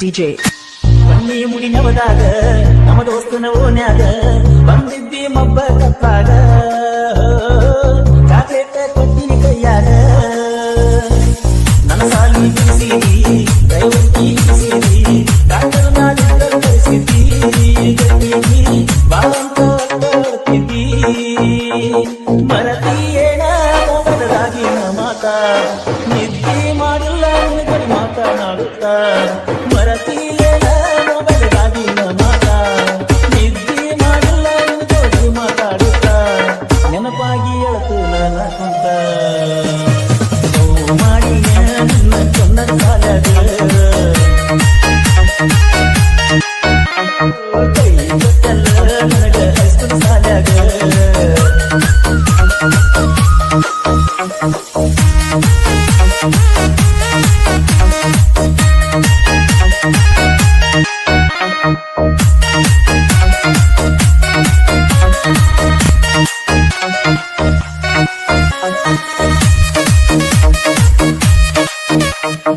DJ, ಬನ್ನಿ ಮುಡಿನವದಾಗ ನಮ್ಮ ದೋಸ್ತನ ಓನ್ಯಾಗ ಬಂದಿದ್ದಿ ಮಬ್ಬ ಕಪ್ಪಾಗ chocolate ಕೊಟ್ಟಿನಿ ಕೈಯಾಗ माता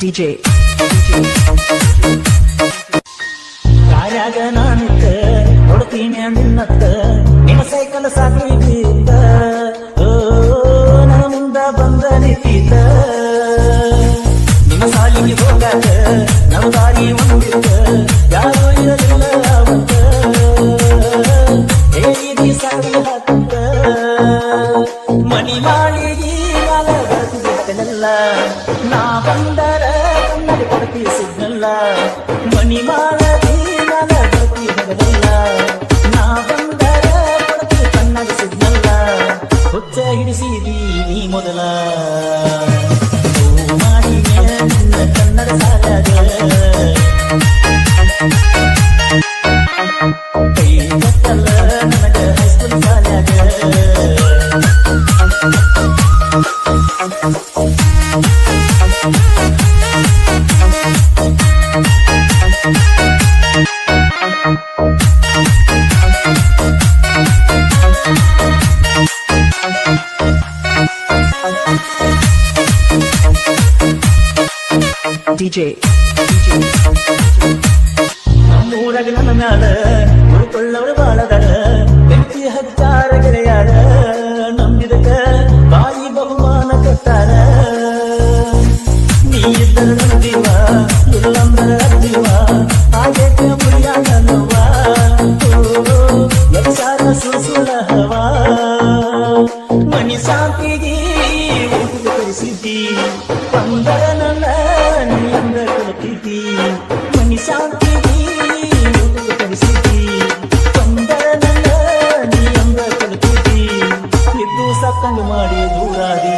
DJ, ಕಾರ್ಯಾಗ ನಾನಿತ್ತ ನೋಡ್ತೀನಿ ನಿನ್ನತ್ತ. ನಿನ್ನ ಸೈಕಲ್ ಸಾಕಿದ್ದ ಓ ನನ್ನ ಮುಂದ ಬಂದ ನಿಂತಿದ್ದ ನಿಮ್ಮ ಸಾಲಿಗೆ ಹೋಗಾಕ ನಮ್ಮ ದಾರಿ ಒಂದಿತ್ತ ಯಾರೋ ಇರಲಿಲ್ಲ ಅವತ್ತ. ಹೇಳಿದಿ ಸಾಕಿ ಹಾಕಂತ ಮಣಿ ಮಾಳಿಗೆ ಮ್ಯಾಲ ಬರ್ತಿದ್ದೆಲ್ಲ ನಾ ಬಂದರ ಕಣ್ಣಲ್ಲಿ ಕೊಡ್ತಿ ಸಿಗ್ನಲ್ಲ ಮಣಿ ಮಾಳದಿ ಮ್ಯಾಲ ಬರ್ತಿದ್ದೆಲ್ಲ ನಾ ಬಂದರ ಕೊಡ್ತಿ ಕಣ್ಣಲ್ಲಿ ಸಿಗ್ನಲ್ಲ ಹುಚ್ಚ ಹಿಡಿಸಿದಿ ನೀ ಮೊದಲ ಓ ಮಾಡಿಗೆ ನಿನ್ನ ಕನ್ನಡ ಸಾಲಾಗ DJ. ನಮ್ಮೂರಾಗ ನನ್ನ ಉಳ್ಕೊಳ್ಳವ್ರು ಬಾಳದಾರ. ಬೆಂಕಿ ಹಚ್ಚಾರ ಗೆಳೆಯಾರ. ನಂಬಿದಕ ಬಾಯಿ ಬಹುಮಾನ ಕೊಟ್ಟಾರ. ನೀ ಇದ್ದರು ನಂಬಿವ ದುರ್ಲಂಬರ ನಂಬಿವ ಹಾಗೆ ಮುರಿಯಾಗ ನವ್ವ? ಸಾರ ಸುಸುಲ ಹವಾ ಕೈ ಮಾಡಿ ದೂರಾದಿ.